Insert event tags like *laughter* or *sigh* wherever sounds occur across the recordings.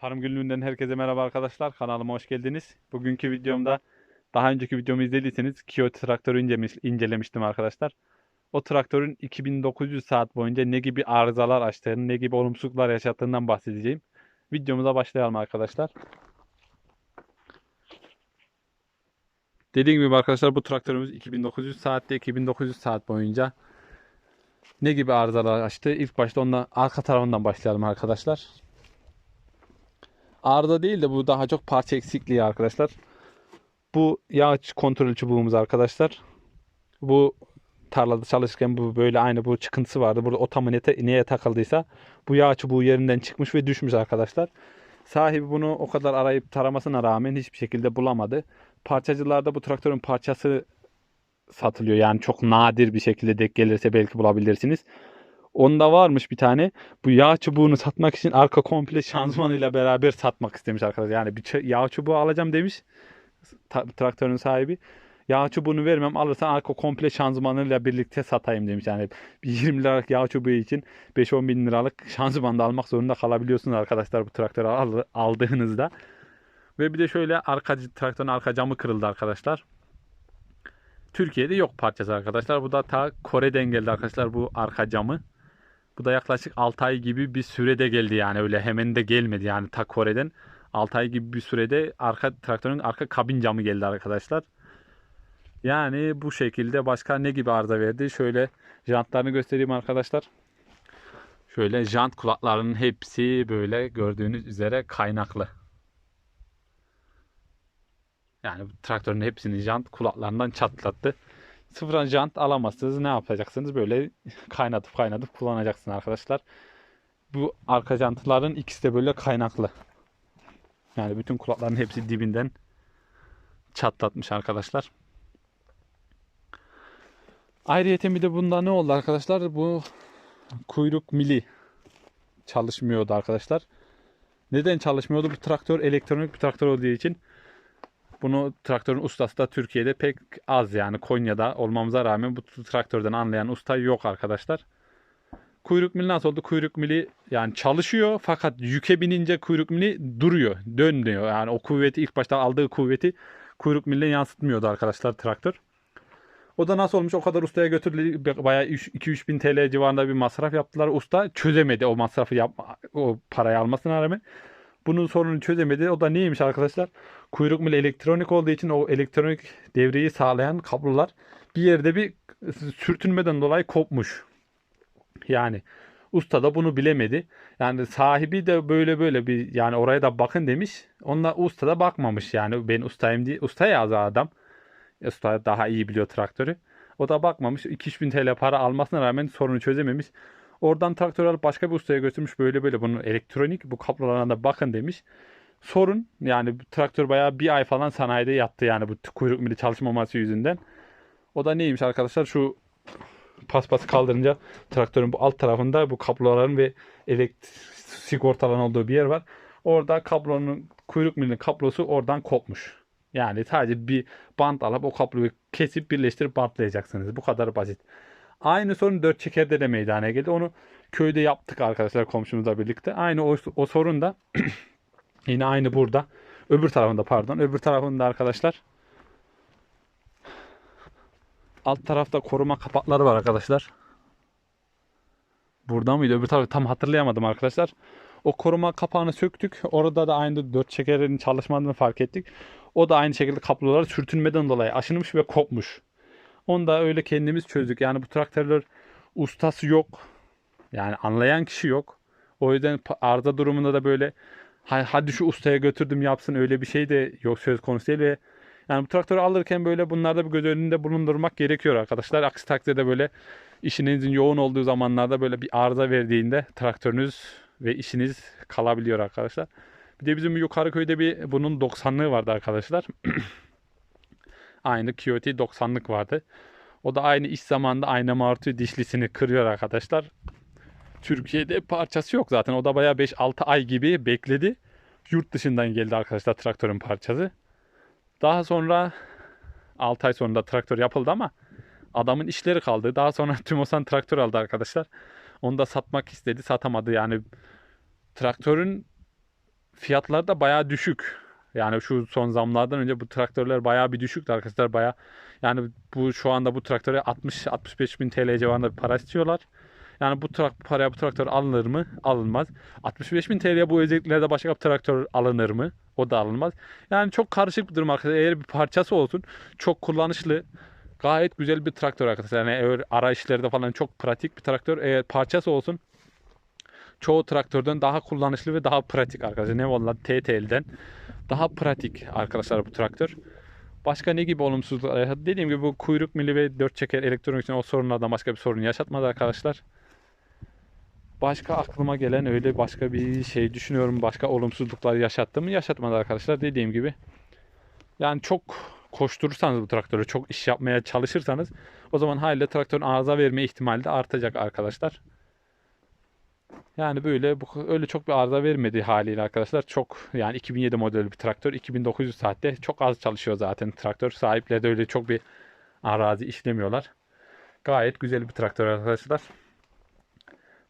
Tarım Günlüğü'nden herkese merhaba arkadaşlar. Kanalıma hoş geldiniz. Bugünkü videomda daha önceki videomu izlediyseniz Kiyoti traktörü incelemiş, incelemiştim arkadaşlar. O traktörün 2900 saat boyunca ne gibi arızalar açtığını, ne gibi olumsuzluklar yaşattığından bahsedeceğim. Videomuza başlayalım arkadaşlar. Dediğim gibi arkadaşlar bu traktörümüz 2900 saatte 2900 saat boyunca ne gibi arızalar açtı? İlk başta ondan arka tarafından başlayalım arkadaşlar. Arıza değil de bu daha çok parça eksikliği arkadaşlar. Bu yağ kontrol çubuğumuz arkadaşlar. Bu tarlada çalışırken bu böyle aynı bu çıkıntısı vardı. Burada otamı neye, neye takıldıysa bu yağ çubuğu yerinden çıkmış ve düşmüş arkadaşlar. Sahibi bunu o kadar arayıp taramasına rağmen hiçbir şekilde bulamadı. Parçacılarda bu traktörün parçası satılıyor. Yani çok nadir bir şekilde denk gelirse belki bulabilirsiniz. Onda varmış bir tane. Bu yağ çubuğunu satmak için arka komple şanzımanıyla beraber satmak istemiş arkadaşlar. Yani bir yağ çubuğu alacağım demiş ta- traktörün sahibi. Yağ çubuğunu vermem alırsan arka komple şanzımanıyla birlikte satayım demiş. Yani bir 20 liralık yağ çubuğu için 5-10 bin liralık şanzıman da almak zorunda kalabiliyorsunuz arkadaşlar bu traktörü al- aldığınızda. Ve bir de şöyle arka traktörün arka camı kırıldı arkadaşlar. Türkiye'de yok parçası arkadaşlar. Bu da ta Kore'den geldi arkadaşlar bu arka camı. Bu da yaklaşık 6 ay gibi bir sürede geldi yani öyle hemen de gelmedi yani ta Kore'den. 6 ay gibi bir sürede arka traktörün arka kabin camı geldi arkadaşlar. Yani bu şekilde başka ne gibi arıza verdi? Şöyle jantlarını göstereyim arkadaşlar. Şöyle jant kulaklarının hepsi böyle gördüğünüz üzere kaynaklı. Yani traktörün hepsini jant kulaklarından çatlattı. Sıfır jant alamazsınız. Ne yapacaksınız? Böyle *laughs* kaynatıp kaynatıp kullanacaksınız arkadaşlar. Bu arka jantların ikisi de böyle kaynaklı. Yani bütün kulakların hepsi dibinden çatlatmış arkadaşlar. Ayrıyeten bir de bunda ne oldu arkadaşlar? Bu kuyruk mili çalışmıyordu arkadaşlar. Neden çalışmıyordu? Bu traktör elektronik bir traktör olduğu için bunu traktörün ustası da Türkiye'de pek az yani Konya'da olmamıza rağmen bu traktörden anlayan usta yok arkadaşlar. Kuyruk mili nasıl oldu? Kuyruk mili yani çalışıyor fakat yüke binince kuyruk mili duruyor, dönmüyor. Yani o kuvveti ilk başta aldığı kuvveti kuyruk miline yansıtmıyordu arkadaşlar traktör. O da nasıl olmuş? O kadar ustaya götürdü. Bayağı 2-3 bin TL civarında bir masraf yaptılar. Usta çözemedi o masrafı yapma, o parayı almasına rağmen. Bunun sorununu çözemedi. O da neymiş arkadaşlar? Kuyruk mili elektronik olduğu için o elektronik devreyi sağlayan kablolar bir yerde bir sürtünmeden dolayı kopmuş. Yani usta da bunu bilemedi. Yani sahibi de böyle böyle bir yani oraya da bakın demiş. Onunla usta da bakmamış yani ben ustayım diye. Usta yazdı adam. Usta daha iyi biliyor traktörü. O da bakmamış. 2-3 bin TL para almasına rağmen sorunu çözememiş. Oradan traktör alıp başka bir ustaya götürmüş. Böyle böyle bunun elektronik bu kablolarına da bakın demiş. Sorun yani traktör bayağı bir ay falan sanayide yattı yani bu kuyruk mili çalışmaması yüzünden. O da neymiş arkadaşlar şu paspası kaldırınca traktörün bu alt tarafında bu kabloların ve elektrik sigortaların olduğu bir yer var. Orada kablonun kuyruk milinin kablosu oradan kopmuş. Yani sadece bir bant alıp o kabloyu kesip birleştirip bantlayacaksınız. Bu kadar basit. Aynı sorun dört çekerde de meydana geldi. Onu köyde yaptık arkadaşlar komşumuzla birlikte. Aynı o, o sorun da *clears throat* yine aynı burada. Öbür tarafında pardon. Öbür tarafında arkadaşlar alt tarafta koruma kapakları var arkadaşlar. Burada mıydı? Öbür tarafı tam hatırlayamadım arkadaşlar. O koruma kapağını söktük. Orada da aynı dört çekerin çalışmadığını fark ettik. O da aynı şekilde kablolar sürtünmeden dolayı aşınmış ve kopmuş. Onu da öyle kendimiz çözdük. Yani bu traktörler ustası yok. Yani anlayan kişi yok. O yüzden arıza durumunda da böyle hadi şu ustaya götürdüm yapsın öyle bir şey de yok söz konusu değil ve yani bu traktörü alırken böyle bunlarda bir göz önünde bulundurmak gerekiyor arkadaşlar. Aksi takdirde böyle işinizin yoğun olduğu zamanlarda böyle bir arıza verdiğinde traktörünüz ve işiniz kalabiliyor arkadaşlar. Bir de bizim yukarı köyde bir bunun 90'lığı vardı arkadaşlar. *clears throat* aynı Kiyoti 90'lık vardı. O da aynı iş zamanında ayna martı dişlisini kırıyor arkadaşlar. Türkiye'de parçası yok zaten. O da bayağı 5-6 ay gibi bekledi. Yurt dışından geldi arkadaşlar traktörün parçası. Daha sonra 6 ay sonra traktör yapıldı ama adamın işleri kaldı. Daha sonra *laughs* Tümosan traktör aldı arkadaşlar. Onu da satmak istedi. Satamadı yani. Traktörün fiyatlar da bayağı düşük. Yani şu son zamlardan önce bu traktörler bayağı bir düşüktü arkadaşlar bayağı. Yani bu şu anda bu traktöre 60-65 bin TL civarında bir para istiyorlar. Yani bu trak paraya bu traktör alınır mı? Alınmaz. 65 bin TL'ye bu özelliklerde başka bir traktör alınır mı? O da alınmaz. Yani çok karışık bir durum arkadaşlar. Eğer bir parçası olsun çok kullanışlı gayet güzel bir traktör arkadaşlar. Yani eğer ara işlerde falan çok pratik bir traktör. Eğer parçası olsun çoğu traktörden daha kullanışlı ve daha pratik arkadaşlar. Ne valla TTL'den daha pratik arkadaşlar bu traktör. Başka ne gibi olumsuzluklar? Dediğim gibi bu kuyruk mili ve dört çeker elektronik için o sorunlardan başka bir sorun yaşatmadı arkadaşlar. Başka aklıma gelen öyle başka bir şey düşünüyorum. Başka olumsuzluklar yaşattı mı? Yaşatmadı arkadaşlar. Dediğim gibi. Yani çok koşturursanız bu traktörü, çok iş yapmaya çalışırsanız o zaman haliyle traktörün arıza verme ihtimali de artacak arkadaşlar. Yani böyle bu öyle çok bir arıza vermedi haliyle arkadaşlar. Çok yani 2007 model bir traktör 2900 saatte çok az çalışıyor zaten traktör. Sahipleri de öyle çok bir arazi işlemiyorlar. Gayet güzel bir traktör arkadaşlar.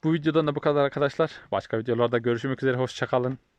Bu videodan da bu kadar arkadaşlar. Başka videolarda görüşmek üzere. Hoşçakalın.